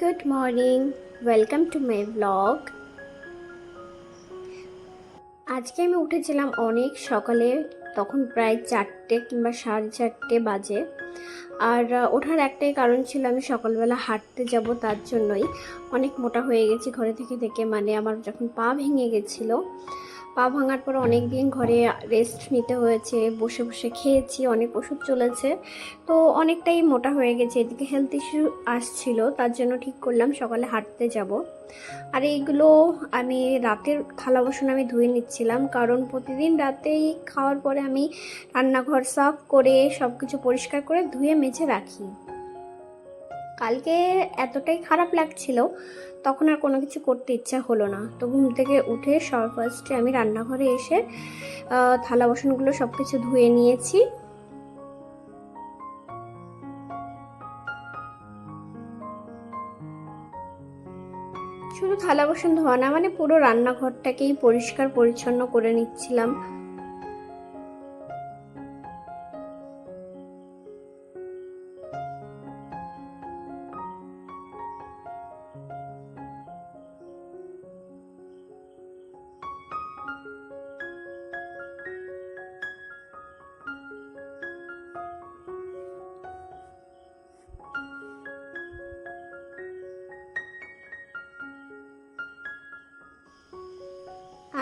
Good morning welcome to my blog আজকে আমি উঠেছিলাম অনেক সকালে, তখন প্রায় চারটে কিংবা সাড়ে চারটে বাজে। আর ওঠার একটাই কারণ ছিল আমি সকালবেলা হাঁটতে যাব তার জন্যই। অনেক মোটা হয়ে গেছি ঘরে থেকে থেকে মানে আমার যখন পা ভেঙে গেছিল পা ভাঙার পর অনেক দিন ঘরে রেস্ট নিতে হয়েছে বসে বসে খেয়েছি অনেক ওষুধ চলেছে। তো অনেকটাই মোটা হয়ে গেছে এদিকে হেলথ ইস্যু আসছিল তার জন্য ঠিক করলাম সকালে হাঁটতে যাব। আর এইগুলো আমি রাতের থালা বাসন আমি ধুয়ে নিচ্ছিলাম কারণ প্রতিদিন রাতেই খাওয়ার পরে আমি রান্নাঘর সাফ করে সব কিছু পরিষ্কার করে ধুয়ে মেঝে রাখি। কালকে এতটাই খারাপ লাগছিল, তখন আর কোনো কিছু করতে ইচ্ছা হলো না। তো ঘুম থেকে উঠে সব ফার্স্টে আমি রান্নাঘরে এসে থালা বাসনগুলো সব কিছু ধুয়ে নিয়েছি। শুধু থালা বাসন ধোয়া না মানে পুরো রান্নাঘরটাকেই পরিষ্কার পরিচ্ছন্ন করে নিচ্ছিলাম।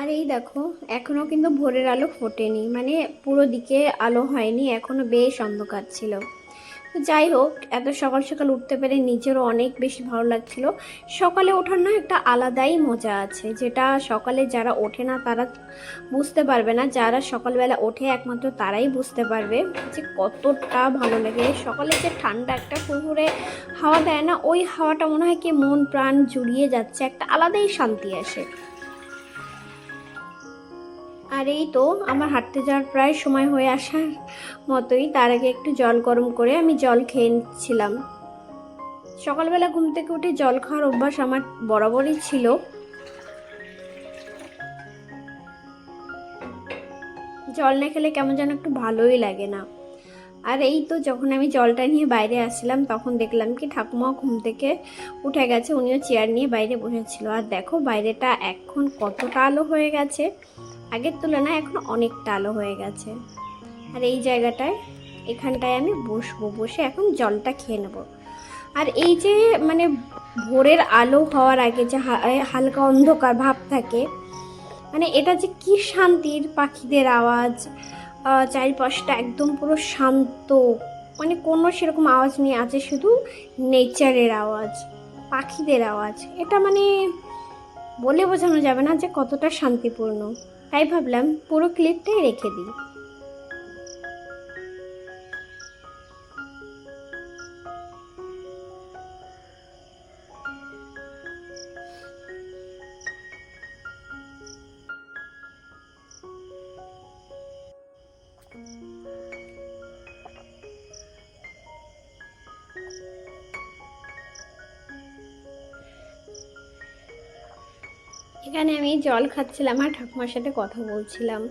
আর এই দেখো, এখনও কিন্তু ভোরের আলো ফোটেনি। মানে পুরো দিকে আলো হয়নি, এখনও বেশ অন্ধকার ছিল। তো যাই হোক, এত সকাল সকাল উঠতে পেরে নিজেরও অনেক বেশি ভালো লাগছিল। সকালে ওঠার না একটা আলাদাই মজা আছে, যেটা সকালে যারা ওঠে না, তারা বুঝতে পারবে না। যারা সকালবেলা ওঠে, একমাত্র তারাই বুঝতে পারবে যে কতটা ভালো লাগে। সকালে যে ঠান্ডা একটা ফুরফুরে হাওয়া দেয় না, ওই হাওয়াটা মনে হয় কি মন প্রাণ জুড়িয়ে যাচ্ছে, একটা আলাদাই শান্তি আসে। আর এই তো আমার হাঁটতে যাওয়ার প্রায় সময় হয়ে আসার মতোই। তার আগে একটু জল গরম করে আমি জল খেয়ে নিচ্ছিলাম। সকালবেলা ঘুম থেকে উঠে জল খাওয়ার অভ্যাস আমার বরাবরই ছিল। জল না খেলে কেমন যেন একটু ভালোই লাগে না। আর এই তো যখন আমি জলটা নিয়ে বাইরে আসছিলাম, তখন দেখলাম কি ঠাকুমা ঘুম থেকে উঠে গেছে, উনিও চেয়ার নিয়ে বাইরে বসেছিল। আর দেখো বাইরেটা এখন কতটা আলো হয়ে গেছে। আগের তুলনায় এখন অনেকটা আলো হয়ে গেছে। আর এই জায়গাটায়, এখানটায় আমি বসবো, বসে এখন জলটা খেয়ে নেব। আর এই যে মানে ভোরের আলো হওয়ার আগে যে হালকা অন্ধকার ভাব থাকে মানে এটা যে কি শান্তির পাখিদের আওয়াজ চারিপাশটা একদম পুরো শান্ত। মানে কোনো সেরকম আওয়াজ নেই, আছে শুধু নেচারের আওয়াজ, পাখিদের আওয়াজ। এটা মানে বলে বোঝানো যাবে না যে কতটা শান্তিপূর্ণ। তাই ভাবলাম পুরো ক্লিপটাই রেখে দিই। এখানে আমি জল খাচ্ছিলাম আর ঠাকুমার সাথে কথা বলছিলাম।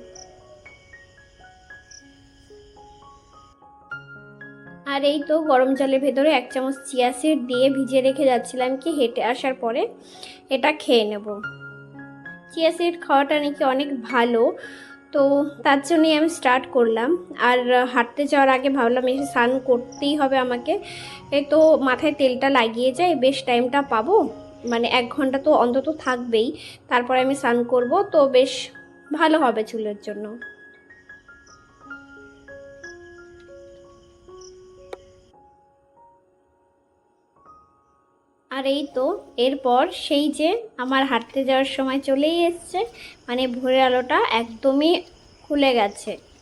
আর এই তো গরম জলের ভেতরে এক চামচ চিয়া সিড দিয়ে ভিজিয়ে রেখে যাচ্ছিলাম কি হেঁটে আসার পরে। এটা খেয়ে নেব। চিয়া সিড খাওয়াটা নাকি অনেক ভালো, তো তার জন্যই আমি স্টার্ট করলাম। আর হাঁটতে যাওয়ার আগে ভাবলাম এসে স্নান করতেই হবে আমাকে। এই তো মাথায় তেলটা লাগিয়ে যাই, বেশ টাইমটা পাবো। মানে এক ঘণ্টা তো অন্তত থাকবেই। তারপরে আমি স্নান করব, তো বেশ ভালো হবে চুলের জন্য। আর এই তো, এরপর সেই যে আমার হাঁটতে যাওয়ার সময় চলেই এসছে মানে ভোরের আলোটা একদমই খুলে গেছে।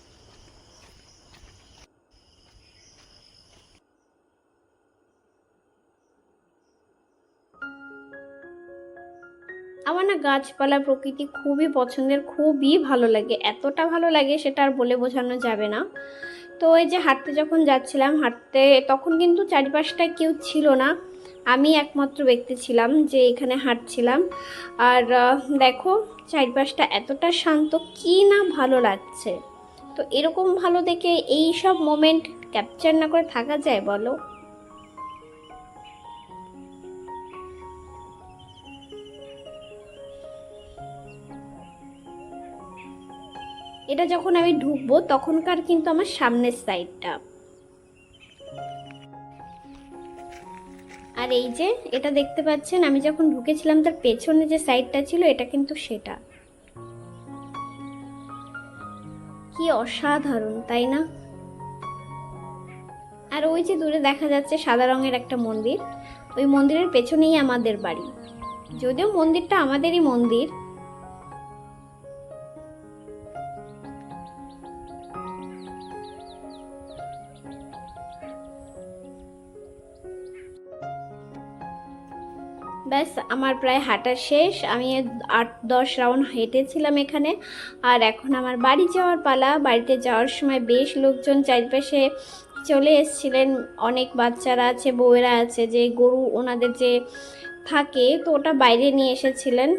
আমার না গাছপালা প্রকৃতি খুবই পছন্দের, খুবই ভালো লাগে। এতটা ভালো লাগে সেটা আর বলে বোঝানো যাবে না। তো এই যে হাঁটতে যখন যাচ্ছিলাম, হাঁটতে তখন কিন্তু চারিপাশটা কেউ ছিল না। আমি একমাত্র ব্যক্তি ছিলাম যে এখানে হাঁটছিলাম। আর দেখো চারিপাশটা এতটা শান্ত, কি না ভালো লাগছে। তো এরকম ভালো দেখে এই সব মোমেন্ট ক্যাপচার না করে থাকা যায় বলো? এটা যখন আমি ঢুকবো তখনকার কিন্তু আমার সামনের সাইডটা আর এই যে, এটা দেখতে পাচ্ছেন, আমি যখন ঢুকেছিলাম তার পেছনে যে সাইডটা ছিল, এটা কিন্তু সেটা। কি অসাধারণ, তাই না? আর ওই যে দূরে দেখা যাচ্ছে সাদা রঙের একটা মন্দির। ওই মন্দিরের পেছনেই আমাদের বাড়ি। যদিও মন্দিরটা আমাদেরই মন্দির ব্যাস, আমার প্রায় হাঁটা শেষ। আমি আট, দশ রাউন্ড হেঁটেছিলাম এখানে। আর এখন আমার বাড়ি যাওয়ার পালা। বাড়িতে যাওয়ার সময় বেশ লোকজন চারিপাশে চলে এসেছিলেন। অনেক বাচ্চারা আছে, বউয়েরা আছে, যে গরু ওনাদের যে থাকে, তো ওটা বাইরে নিয়ে এসেছিলেন।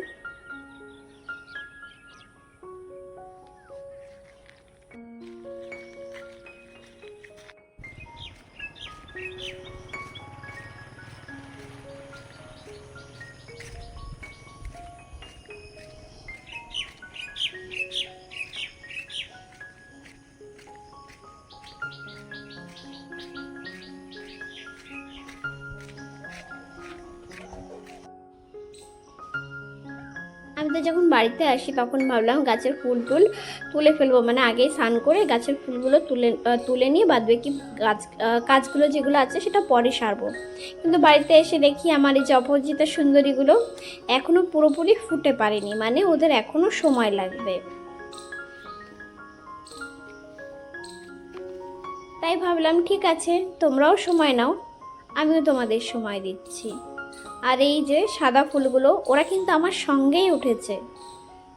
আমি যখন বাড়িতে আসি তখন ভাবলাম গাছের ফুল টুল তুলে ফেলব। মানে আগেই স্নান করে গাছের ফুলগুলো তুলে তুলে নিয়ে বাদ বাকি গাছ কাজগুলো যেগুলো আছে সেটা পরে সারবো। কিন্তু বাড়িতে এসে দেখি আমার এই যে সুন্দরীগুলো এখনও পুরোপুরি ফুটে পারেনি। মানে ওদের এখনও সময় লাগবে। তাই ভাবলাম, ঠিক আছে, তোমরাও সময় নাও। আমিও তোমাদের সময় দিচ্ছি। আর এই যে সাদা ফুলগুলো, ওরা কিন্তু আমার সঙ্গেই উঠেছে।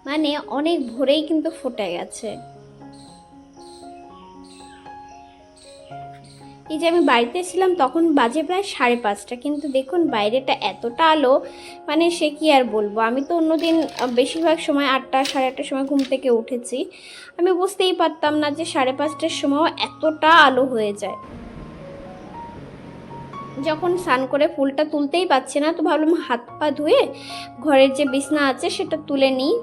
মানে অনেক ভোরেই কিন্তু ফুটে গেছে। এই যে আমি বাড়িতে ছিলাম, তখন বাজে প্রায় সাড়ে পাঁচটা। কিন্তু দেখুন, বাইরেটা এতটা আলো মানে সে কি আর বলব? আমি তো অন্যদিন বেশিরভাগ সময় আটটা, সাড়ে আটটার সময় ঘুম থেকে উঠেছি। আমি বুঝতেই পারতাম না যে সাড়ে পাঁচটার সময়ও এতটা আলো হয়ে যায়। যখন স্নান করে ফুলটা তুলতেই পারছি না, তো ভাবলাম হাত পা ধুয়ে ঘরের যে বিছনা আছে সেটা তুলে নিই।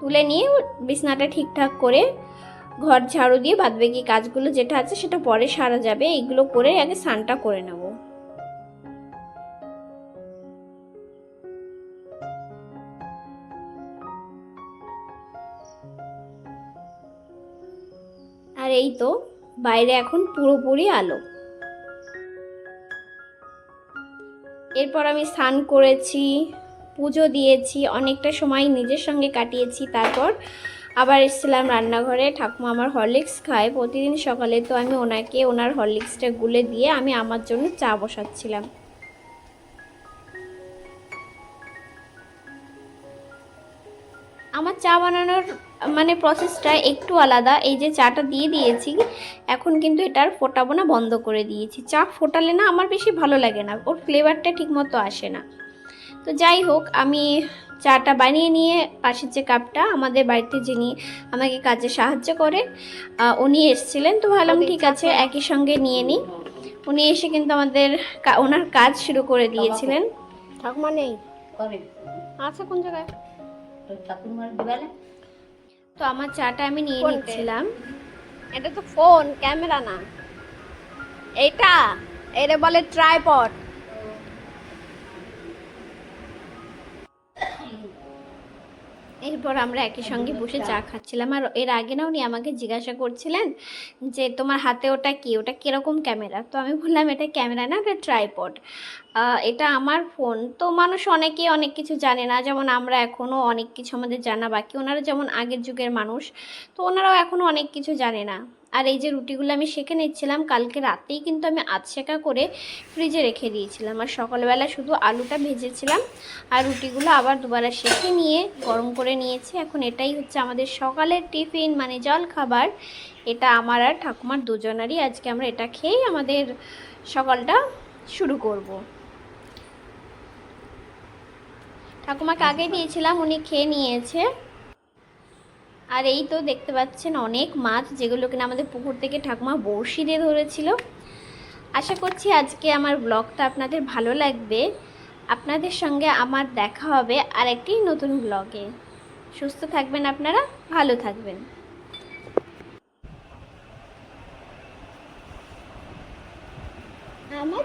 তুলে নিয়ে বিছনাটা ঠিকঠাক করে ঘর ঝাড়ু দিয়ে বাদবাকি কাজগুলো যেটা আছে সেটা পরে সারা যাবে, এইগুলো করে আগে স্নানটা করে নেব। আর এই তো, বাইরে এখন পুরোপুরি আলো। এরপর আমি স্নান করেছি, পুজো দিয়েছি, অনেকটা সময় নিজের সঙ্গে কাটিয়েছি, তারপর আবার এসেছিলাম রান্নাঘরে। ঠাকুমা আমার হরলিক্স খায়, প্রতিদিন সকালে তো আমি ওনাকে ওনার হরলিক্সটা গুলে দিয়ে আমি আমার জন্য চা বসাচ্ছিলাম। আমার চা বানানোর মানে প্রসেসটা একটু আলাদা। এই যে চাটা দিয়ে দিয়েছি এখন কিন্তু এটার ফোটাবো না বন্ধ করে দিয়েছি। চা ফোটালে না আমার বেশি ভালো লাগে না ওর ফ্লেভারটা ঠিকমতো আসে না। তো যাই হোক আমি চাটা বানিয়ে নিয়ে পাশের যে কাপটা আমাদের বাড়িতে যিনি আমাকে কাজে সাহায্য করে উনি এসেছিলেন। তো ভাবলাম ঠিক আছে একই সঙ্গে নিয়ে নিই। উনি এসে কিন্তু আমাদের ওনার কাজ শুরু করে দিয়েছিলেন। ঠাকুমা নেই? আচ্ছা কোন জায়গায়? দিবালে তো আমার চাটা আমি নিয়ে? নিচ্ছিলাম। এটা তো ফোন ক্যামেরা না। এটা এটা বলে ট্রাইপড। এরপর আমরা একই সঙ্গে বসে চা খাচ্ছিলাম। আর এর আগে না উনি আমাকে জিজ্ঞাসা করছিলেন যে, তোমার হাতে ওটা কি? ওটা কীরকম ক্যামেরা? তো আমি বললাম, এটা ক্যামেরা না, এটা ট্রাইপড। এটা আমার ফোন। তো মানুষ অনেকেই অনেক কিছু জানে না। যেমন আমরা এখনও অনেক কিছু আমাদের জানা বাকি। ওনারা যেমন আগের যুগের মানুষ, তো ওনারাও এখনও অনেক কিছু জানে না। আর এই যে রুটিগুলো আমি সেঁকে নিচ্ছিলাম, কালকে রাতেই কিন্তু আমি আধ শেখা করে ফ্রিজে রেখে দিয়েছিলাম। আর সকালবেলা শুধু আলুটা ভেজেছিলাম আর রুটিগুলো আবার দুবারা সেঁকে নিয়ে গরম করে নিয়েছি। এখন এটাই হচ্ছে আমাদের সকালের টিফিন মানে জল খাবার এটা আমার আর ঠাকুমার দুজনারই। আজকে আমরা এটা খেয়েই আমাদের সকালটা শুরু করব। ঠাকুমাকে আগে দিয়েছিলাম, উনি খেয়ে নিয়েছে। আর এই তো দেখতে পাচ্ছেন অনেক মাছ যেগুলো কিনা আমাদের পুকুর থেকে ঠাকুমা বড়শি দিয়ে ধরেছিল। আশা করছি আজকে আমার ব্লগটা আপনাদের ভালো লাগবে। আপনাদের সঙ্গে আমার দেখা হবে আর একটি নতুন ব্লগে। সুস্থ থাকবেন আপনারা, ভালো থাকবেন। আমার